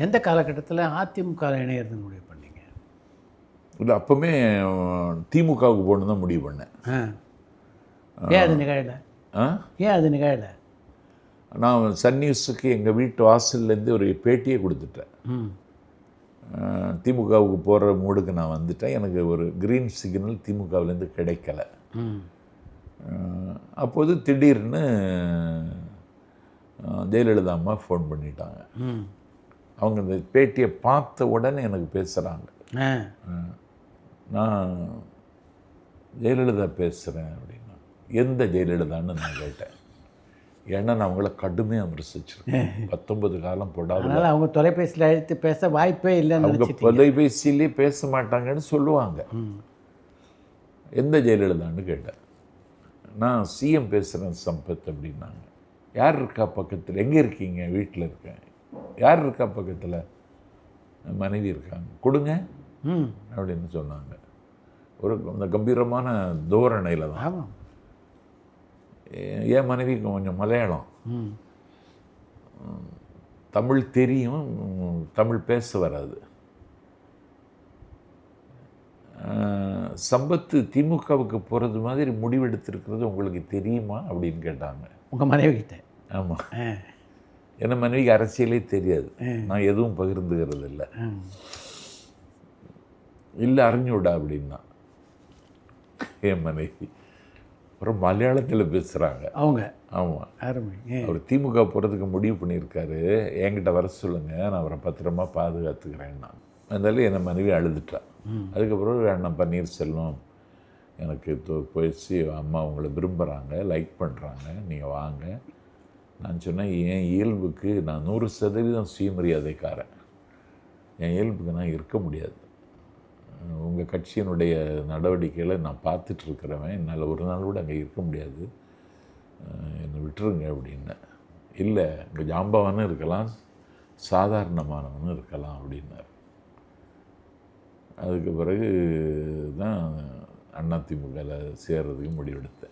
எந்த காலகட்டத்தில் அதிமுக இணையறதுன்னு முடிவு பண்ணீங்க? இல்லை அப்போவுமே திமுகவுக்கு போகணும் தான் முடிவு பண்ணேன். ஆ. ஏன் அது நிகழலை? ஆ? ஏன் அது நிகழலை? நான் சன் நியூஸுக்கு எங்கள் வீட்டு வாசல்லேருந்து ஒரு பேட்டியே கொடுத்துட்டேன். திமுகவுக்கு போகிற மூடுக்கு நான் வந்துட்டேன். எனக்கு ஒரு க்ரீன் சிக்னல் திமுகவிலேருந்து கிடைக்கல. அப்போது திடீர்னு ஜெயலலிதா அம்மா ஃபோன் பண்ணிட்டாங்க. அவங்க இந்த பேட்டியை பார்த்த உடனே எனக்கு பேசுகிறாங்க நான் ஜெயலலிதா பேசுகிறேன் அப்படின்னா எந்த ஜெயலலிதான்னு நான் கேட்டேன். ஏன்னா நான் அவங்கள கடுமையாக விமர்சிச்சிருக்கேன். பத்தொன்பது காலம் போடாத அதனால் அவங்க தொலைபேசியில் அழைத்து பேச வாய்ப்பே இல்லைன்னு அவங்க தொலைபேசியிலே பேச மாட்டாங்கன்னு சொல்லுவாங்க. எந்த ஜெயலலிதான்னு கேட்டேன். நான் சிஎம் பேசுகிறேன் சம்பத் அப்படின்னாங்க. யார் இருக்கா பக்கத்தில்? எங்கே இருக்கீங்க? வீட்டில் இருக்கேன். யார் இருக்கா பக்கத்தில்? மனைவி இருக்காங்க. கொடுங்க. ம். அப்படின்னு சொன்னாங்க. ஒரு அந்த கம்பீரமான தோரணையில் தான். என் மனைவி கொஞ்சம் மலையாளம். தமிழ் தெரியும் தமிழ் பேச வராது. சம்பத்து திமுகவுக்கு போகிறது மாதிரி முடிவெடுத்திருக்கிறது உங்களுக்கு தெரியுமா அப்படின்னு கேட்டாங்க. உங்கள் மனைவி கிட்ட ஆமாம் என்ன மனைவிக்கு அரசியலே தெரியாது. நான் எதுவும் பகிர்ந்துக்கிறது இல்லை இல்லை அறிஞ்சுவிடா அப்படின்னா. என் மனைவி. அப்புறம் மலையாளத்தில் பேசுகிறாங்க அவங்க? ஆமாம் அவர் திமுக போகிறதுக்கு முடிவு பண்ணியிருக்காரு. என்கிட்ட வர சொல்லுங்க நான் அவரை பத்திரமா பாதுகாத்துக்கிறேன்னா அதனால என் மனைவி அழுதுட்டா. அதுக்கப்புறம் அண்ணன் பன்னீர்செல்வம் எனக்கு பேசி அம்மா உங்களை விரும்புகிறாங்க லைக் பண்ணுறாங்க நீங்கள் வாங்க. நான் சொன்னேன் என் இயல்புக்கு நான் நூறு சதவீதம் சுயமரியாதைக்காரன். என் இயல்புக்கு நான் இருக்க முடியாது. உங்கள் கட்சியினுடைய நடவடிக்கைகளை நான் பார்த்துட்ருக்குறவன் என்னால் ஒரு நாள் கூட அங்கே இருக்க முடியாது. என்னை விட்டுருங்க அப்படின்னேன் இல்லை இங்கே ஜாம்பவானும் இருக்கலாம் சாதாரணமானவனும் இருக்கலாம் அப்படின்னார். அதுக்கு பிறகு தான் அதிமுகவில் சேர்றதுக்கு முடிவெடுத்தேன்.